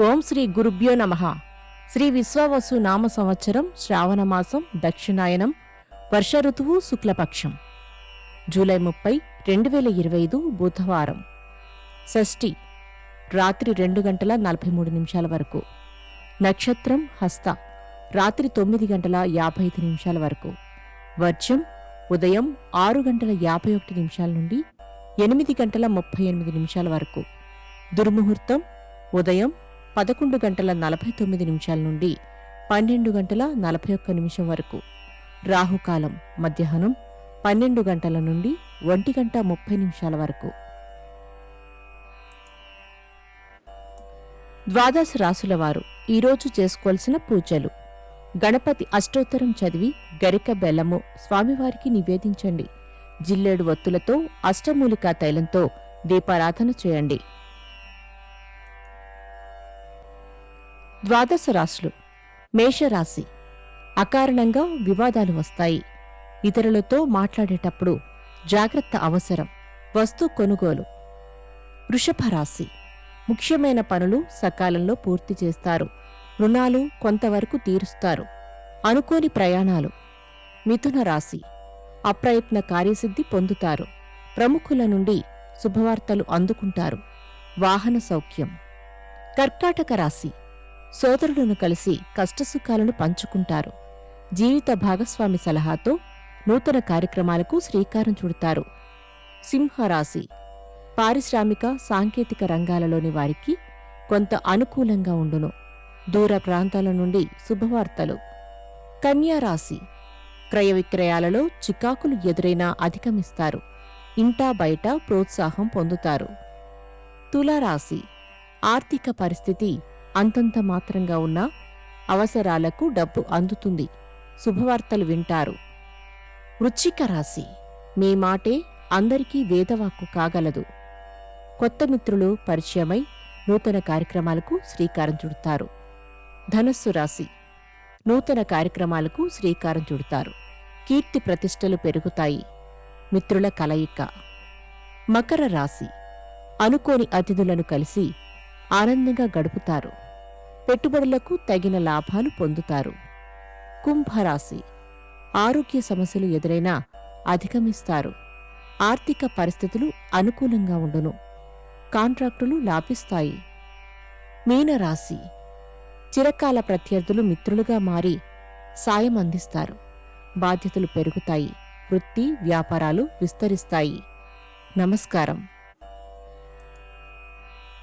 ఓం శ్రీ గురుభ్యో నమ. శ్రీ విశ్వావసు నామ సంవత్సరం శ్రావణమాసం దక్షిణాయనం వర్ష ఋతువు శుక్లపక్షం. జూలై ముప్పై రెండు వేల ఇరవై ఐదు బుధవారం. షష్ఠి రాత్రి రెండు గంటల నలభై మూడు నిమిషాల వరకు. నక్షత్రం హస్త రాత్రి తొమ్మిది గంటల యాభై ఐదు నిమిషాల వరకు. వర్షం ఉదయం ఆరు గంటల యాభై ఒకటి నిమిషాల నుండి ఎనిమిది గంటల ముప్పై ఎనిమిది నిమిషాల వరకు. దుర్ముహూర్తం ఉదయం పదకొండు గంటల నలభై తొమ్మిది నిమిషాల నుండి పన్నెండు గంటల నలభై ఒక్క నిమిషం వరకు. రాహుకాలం మధ్యాహ్నం పన్నెండు గంటల నుండి ఒంటి గంట ముప్పై నిమిషాల వరకు. ద్వాదశ రాసుల వారు ఈరోజు చేసుకోవాల్సిన పూజలు. గణపతి అష్టోత్తరం చదివి గరిక బెల్లము స్వామివారికి నివేదించండి. జిల్లేడు ఒత్తులతో అష్టమూలికా తైలంతో దీపారాధన చేయండి. ద్వాదశ రాశులు. మేషరాశి. అకారణంగా వివాదాలు వస్తాయి. ఇతరులతో మాట్లాడేటప్పుడు జాగ్రత్త అవసరం. వస్తు కొనుగోలు. వృషభ రాశి. ముఖ్యమైన పనులు సకాలంలో పూర్తి చేస్తారు. రుణాలు కొంతవరకు తీరుస్తారు. అనుకోని ప్రయాణాలు. మిథున రాశి. అప్రయత్న కార్యసిద్ధి పొందుతారు. ప్రముఖుల నుండి శుభవార్తలు అందుకుంటారు. వాహన సౌఖ్యం. కర్కాటక రాశి. సోదరులను కలిసి కష్టసుఖాలను పంచుకుంటారు. జీవిత భాగస్వామి సలహాతో నూతన కార్యక్రమాలకు శ్రీకారం చుడతారు. సింహరాశి. పారిశ్రామిక సాంకేతిక రంగాలలోని వారికి కొంత అనుకూలంగా ఉండును. దూర ప్రాంతాల నుండి శుభవార్తలు. కన్యారాశి. క్రయ విక్రయాలలో చికాకులు ఎదురైనా అధిగమిస్తారు. ఇంటా బయట ప్రోత్సాహం పొందుతారు. తులారాశి. ఆర్థిక పరిస్థితి అంతంత మాత్రంగా ఉన్నా అవసరాలకు డబ్బు అందుతుంది. శుభవార్తలు వింటారు. వృచ్చిక రాశి. మీ మాటే అందరికీ వేదవాక్కు కాగలదు. కొత్త మిత్రులు పరిచయమై నూతన కార్యక్రమాలకు శ్రీకారం చుడతారు. ధనస్సు రాశి. నూతన కార్యక్రమాలకు శ్రీకారం చుడతారు. కీర్తి ప్రతిష్టలు పెరుగుతాయి. మిత్రుల కలయిక. మకర రాశి. అనుకోని అతిథులను కలిసి ఆనందంగా గడుపుతారు. పెట్టుబడులకు తగిన లాభాలు పొందుతారు. కుంభరాశి. ఆరోగ్య సమస్యలు ఎదురైనా అధిగమిస్తారు. ఆర్థిక పరిస్థితులు అనుకూలంగా ఉండును. కాంట్రాక్టులు లాభిస్తాయి. మీనరాశి. చిరకాల ప్రత్యర్థులు మిత్రులుగా మారి సాయం అందిస్తారు. బాధ్యతలు పెరుగుతాయి. వృత్తి వ్యాపారాలు విస్తరిస్తాయి. నమస్కారం.